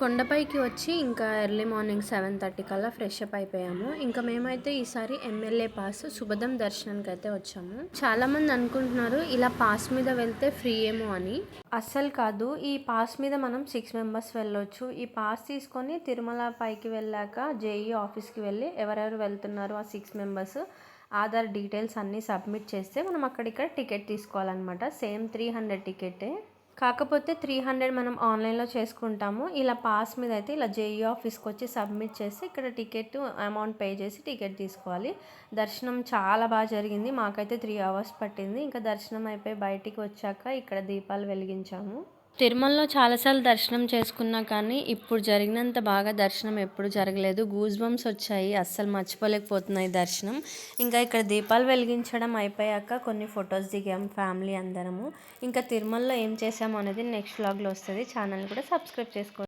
కొండపైకి వచ్చి ఇంకా ఎర్లీ మార్నింగ్ సెవెన్ థర్టీ కల్లా ఫ్రెష్ అప్ అయిపోయాము. ఇంకా మేమైతే ఈసారి ఎమ్మెల్యే పాస్ శుభదం దర్శనానికి అయితే వచ్చాము. చాలా మంది అనుకుంటున్నారు ఇలా పాస్ మీద వెళ్తే ఫ్రీ ఏమో అని. అస్సలు కాదు ఈ పాస్ మీద మనం సిక్స్ మెంబర్స్ వెళ్ళొచ్చు. ఈ పాస్ తీసుకొని తిరుమల పైకి వెళ్ళాక జేఈ ఆఫీస్కి వెళ్ళి ఎవరెవరు వెళ్తున్నారు ఆ సిక్స్ మెంబర్స్ ఆధార్ డీటెయిల్స్ అన్నీ సబ్మిట్ చేస్తే మనం అక్కడిక్కడ టికెట్ తీసుకోవాలన్నమాట. సేమ్ త్రీ హండ్రెడ్ టికెటే కాకపోతే త్రీ హండ్రెడ్ మనం ఆన్లైన్లో చేసుకుంటాము. ఇలా పాస్ మీద అయితే ఇలా జేఈ ఆఫీస్కి వచ్చి సబ్మిట్ చేసి ఇక్కడ టికెట్ అమౌంట్ పే చేసి టికెట్ తీసుకోవాలి. దర్శనం చాలా బాగా జరిగింది. మాకైతే త్రీ అవర్స్ పట్టింది. ఇంకా దర్శనం అయిపోయి బయటికి వచ్చాక ఇక్కడ దీపాలు వెలిగించాము. తిరుమలలో చాలాసార్లు దర్శనం చేసుకున్నా కానీ ఇప్పుడు జరిగినంత బాగా దర్శనం ఎప్పుడు జరగలేదు. గూజ్ బంప్స్ వచ్చాయి. అస్సలు మర్చిపోలేకపోతున్నాయి దర్శనం. ఇంకా ఇక్కడ దీపాలు వెలిగించడం అయిపోయాక కొన్ని ఫొటోస్ దిగాం ఫ్యామిలీ అందరము. ఇంకా తిరుమలలో ఏం చేసాము అనేది నెక్స్ట్ వ్లాగ్లో వస్తుంది. ఛానల్ కూడా సబ్స్క్రైబ్ చేసుకోండి.